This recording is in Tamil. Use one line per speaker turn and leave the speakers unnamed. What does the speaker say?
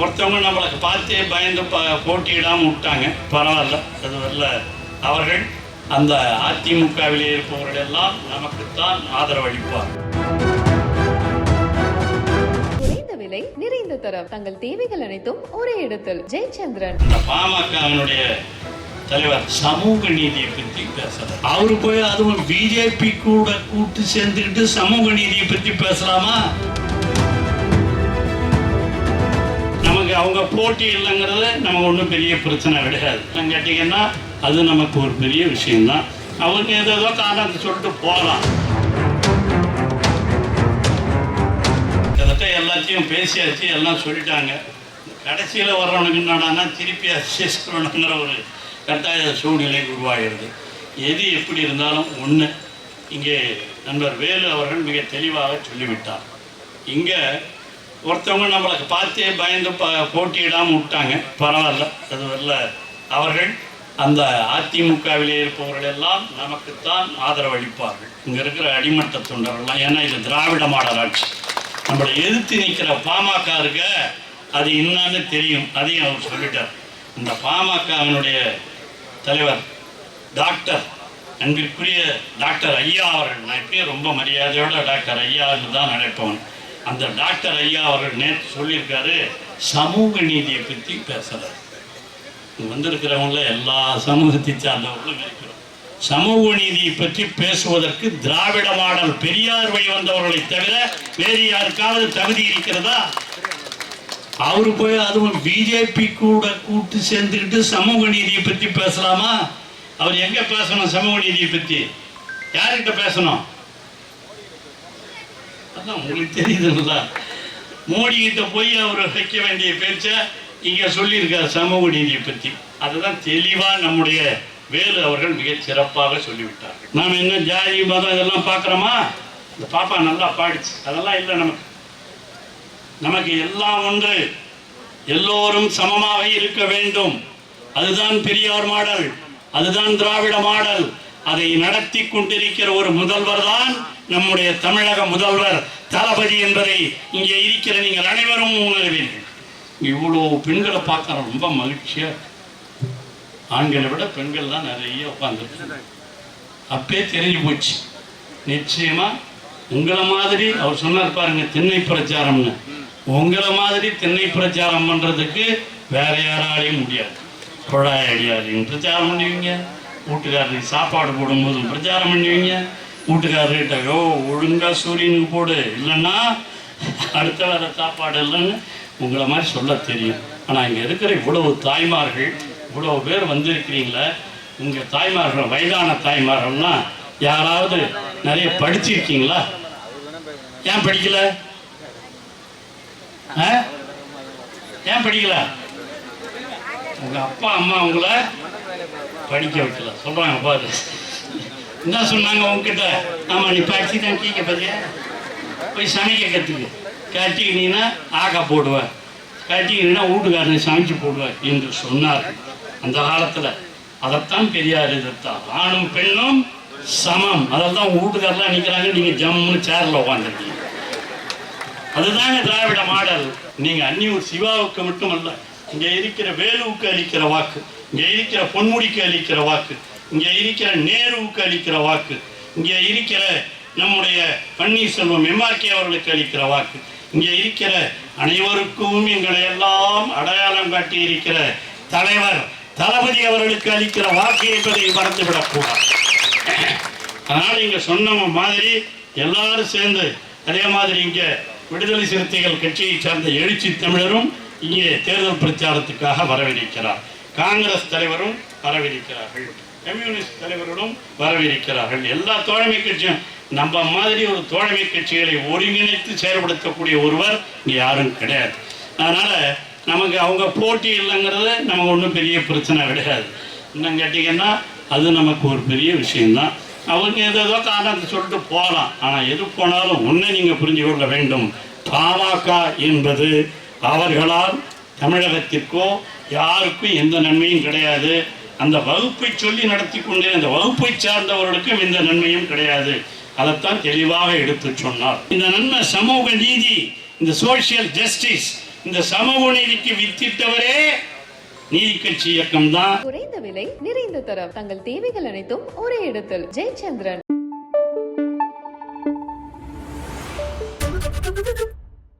ஒருத்தவங்க நம்மளுக்கு பார்த்தே பயந்து ப போட்டியிடாமல் விட்டாங்க. பரவாயில்ல அது வரல. அவர்கள் அந்த அதிமுகவிலே இருப்பவர்கள் எல்லாம் நமக்குத்தான் ஆதரவு அளிப்பார்
குறைந்த விலை நிறைந்த தரம். தங்கள் தேவைகள் அனைத்தும் ஒரே இடத்தில். ஜெயச்சந்திரன்.
இந்த பாமகவினுடைய தலைவர் சமூக நீதியை பற்றி பேசுறார் அவரு போய் அதுவும் பிஜேபி கூட கூட்டு சேர்ந்துக்கிட்டு சமூக நீதியை பற்றி பேசலாமா? அவங்க போட்டி இல்லைங்கிறது நமக்கு ஒன்றும் பெரிய பிரச்சனை கிடையாது. கேட்டிங்கன்னா அது நமக்கு ஒரு பெரிய விஷயம்தான். அவங்க ஏதோ காரணத்தை சொல்லிட்டு போகலாம். கிட்டத்தட்ட எல்லாத்தையும் பேசியாச்சு எல்லாம் சொல்லிட்டாங்க. கடைசியில் வர்றவனுக்கு என்னடானா திருப்பி அசிஸ்கணுங்கிற ஒரு கட்டாய சூழ்நிலை உருவாகிறது. எது எப்படி இருந்தாலும் ஒன்று இங்கே நண்பர் வேலு அவர்கள் மிக தெளிவாக சொல்லிவிட்டார். இங்கே ஒருத்தவங்க நம்மளுக்கு பார்த்தே பயந்து ப போட்டியிடாமல் விட்டாங்க. பரவாயில்ல. அது வரல. அவர்கள் அந்த அதிமுகவிலே இருப்பவர்கள் எல்லாம் நமக்குத்தான் ஆதரவு அளிப்பார்கள் இங்கே இருக்கிற அடிமட்ட தொண்டர்கள்லாம் ஏன்னா இது திராவிட மாடல் ஆட்சி. நம்மளை எதிர்த்து நிற்கிற பாமக இருக்க அது என்னன்னு தெரியும். அதையும் அவர் சொல்லிட்டார். இந்த பாமகவினுடைய தலைவர் டாக்டர் அன்பிற்குரிய டாக்டர் ஐயா அவர்கள். நான் எப்பயும் ரொம்ப மரியாதையோட டாக்டர் ஐயான்னு தான் நினைப்பவன் அந்த டாக்டர் ஐயா அவர்கள் நேற்று சொல்லியிருக்காரு சமூக நீதியை பற்றி பேசுகிறார் வந்திருக்கிறவங்கள எல்லா சமூகத்தை சார்ந்தவர்களும் இருக்கிறோம் சமூக நீதியை பற்றி பேசுவதற்கு திராவிட மாடல் பெரியார் வழி வந்தவர்களை தவிர வேறு யாருக்காவது தகுதி இருக்கிறதா? அவரு போய் அதுவும் பிஜேபி கூட கூட்டு சேர்ந்துக்கிட்டு சமூக நீதியை பற்றி பேசலாமா? அவர் எங்கே பேசணும் சமூக நீதியை பற்றி யார்கிட்ட பேசணும்? அதான் உங்களுக்கு தெரியுதுங்களா? மோடி கிட்ட போய் அவர் வைக்க வேண்டிய பேச்சை இங்க சொல்லியிருக்கார் சமூக நீதியை பற்றி அதுதான் தெளிவா நம்முடைய வேலு அவர்கள் மிக சிறப்பாக சொல்லிவிட்டார் நாம் என்ன ஜாதி மதம் இதெல்லாம் பார்க்குறோமா? இந்த பாப்பா நல்லா பாடிச்சு. அதெல்லாம் இல்லை நமக்கு. நமக்கு எல்லாம் ஒன்று. எல்லோரும் சமமாக இருக்க வேண்டும். அதுதான் பெரியார் மாடல். அதுதான் திராவிட மாடல். அதை நடத்தி கொண்டிருக்கிற ஒரு முதல்வர் தான் நம்முடைய தமிழக முதல்வர் தளபதி என்பதை இங்கே இருக்கிற நீங்கள் அனைவரும் உணர்வீர்கள். இவ்வளோ பெண்களை பார்க்க ரொம்ப மகிழ்ச்சியா ஆண்களை விட பெண்கள் தான் நிறைய உட்காந்துருக்கு அப்பே தெரிஞ்சு போச்சு. நிச்சயமா உங்களை மாதிரி அவர் சொன்னார் பாருங்க திண்ணை பிரச்சாரம்னு. உங்களை மாதிரி திண்ணை பிரச்சாரம் பண்றதுக்கு வேற யாராலையும் முடியாது. குழாய் அடியாரையும் பிரச்சாரம் பண்ணுவீங்க. வீட்டுக்காரருக்கு சாப்பாடு போடும்போது பிரச்சாரம் பண்ணுவீங்க? வீட்டுக்காரர்கிட்ட ஓ ஒழுங்காக சூரியனுக்கு போடு. இல்லைன்னா அடுத்த வேற சாப்பாடு இல்லைன்னு உங்களை மாதிரி சொல்ல தெரியும். ஆனால் இங்கே இருக்கிற இவ்வளவு தாய்மார்கள் இவ்வளவு பேர் வந்திருக்கிறீங்களே உங்கள் தாய்மார்கள் வயதான தாய்மார்கள்னா யாராவது நிறைய படிச்சிருக்கீங்களா? ஏன் படிக்கல? ஆ? ஏன் படிக்கல? உங்கள் அப்பா அம்மா உங்களை படிக்க வைக்கல. சொல்றாங்க பாரு. என்ன சொன்னாங்க உங்ககிட்ட ஆமா நீ படிச்சு தான் கேட்க பார்த்தியா போய் சமைக்க கற்றுக்கு கட்டிக்கினீங்கன்னா ஆக்கா போடுவேன் கட்டிக்கினீங்கன்னா வீட்டுக்காரனை சமைச்சு போடுவேன் என்று சொன்னார். அந்த காலத்தில். அதைத்தான் பெரியார் எதிர்த்தார். ஆணும் பெண்ணும் சமம். அதெல்லாம் வீட்டுக்காரெல்லாம் நிற்கிறாங்க நீங்கள் ஜம்முன்னு சேரில் உட்காந்துருக்கீங்க அதுதாங்க திராவிட மாடல். நீங்க அன்னியூர் சிவாவுக்கு மட்டுமல்ல இங்க இருக்கிற வேலுவுக்கு அளிக்கிற வாக்கு. இங்கே இருக்கிற பொன்முடிக்கு அளிக்கிற வாக்கு இங்க இருக்கிற நேருவுக்கு அளிக்கிற வாக்கு இங்க இருக்கிற நம்முடைய பன்னீர்செல்வம் எம்ஆர்கே அவர்களுக்கு அளிக்கிற வாக்கு இங்க இருக்கிற அனைவருக்கும் எங்களை எல்லாம் அடையாளம் காட்டி இருக்கிற தலைவர் தளபதி அவர்களுக்கு அளிக்கிற வாக்கு என்பதை மறந்துவிடக்கூடாது அதனால் இங்கே இங்க சொன்ன மாதிரி எல்லாரும் சேர்ந்து அதே மாதிரி இங்க விடுதலை சிறுத்தைகள் கட்சியை சார்ந்த எழுச்சி தமிழரும் இங்கே தேர்தல் பிரச்சாரத்துக்காக வரவேற்கிறார் காங்கிரஸ் தலைவரும் வரவிருக்கிறார்கள். கம்யூனிஸ்ட் தலைவர்களும் வரவிருக்கிறார்கள். எல்லா தோழமை கட்சியும் நம்ம மாதிரி ஒரு தோழமை கட்சிகளை ஒருங்கிணைத்து செயல்படுத்தக்கூடிய ஒருவர் இங்கே யாரும் கிடையாது. அதனால் நமக்கு அவங்க போட்டி இல்லைங்கிறது நமக்கு ஒன்றும் பெரிய பிரச்சனை கிடையாது. இன்னும் கேட்டிங்கன்னா அது நமக்கு ஒரு பெரிய விஷயம்தான். அவங்க ஏதோ காரணத்தை சொல்லிட்டு போகலாம். ஆனால் எது போனாலும் ஒன்றை நீங்கள் புரிஞ்சு கொள்ள வேண்டும். பாமக என்பது அவர்களால் தமிழகத்திற்கோ யாருக்கும் எந்த நன்மையும் கிடையாது. அந்த வகுப்பை சொல்லி நடத்தி கொண்டே அந்த வகுப்பை சார்ந்தவர்களுக்கும் எந்த நன்மையும் கிடையாது. அதைத்தான் தெளிவாக எடுத்து சொன்னார். இந்த நன்மை சமூக நீதி இந்த சோசியல் ஜஸ்டிஸ் இந்த சமூக நீதிக்கு வித்திட்டவரே நீதி கட்சி இயக்கம் தான்
குறைந்த விலை நிறைந்த தரம். தங்கள் தேவைகள் அனைத்தும் ஒரே இடத்தில். ஜெயச்சந்திரன்.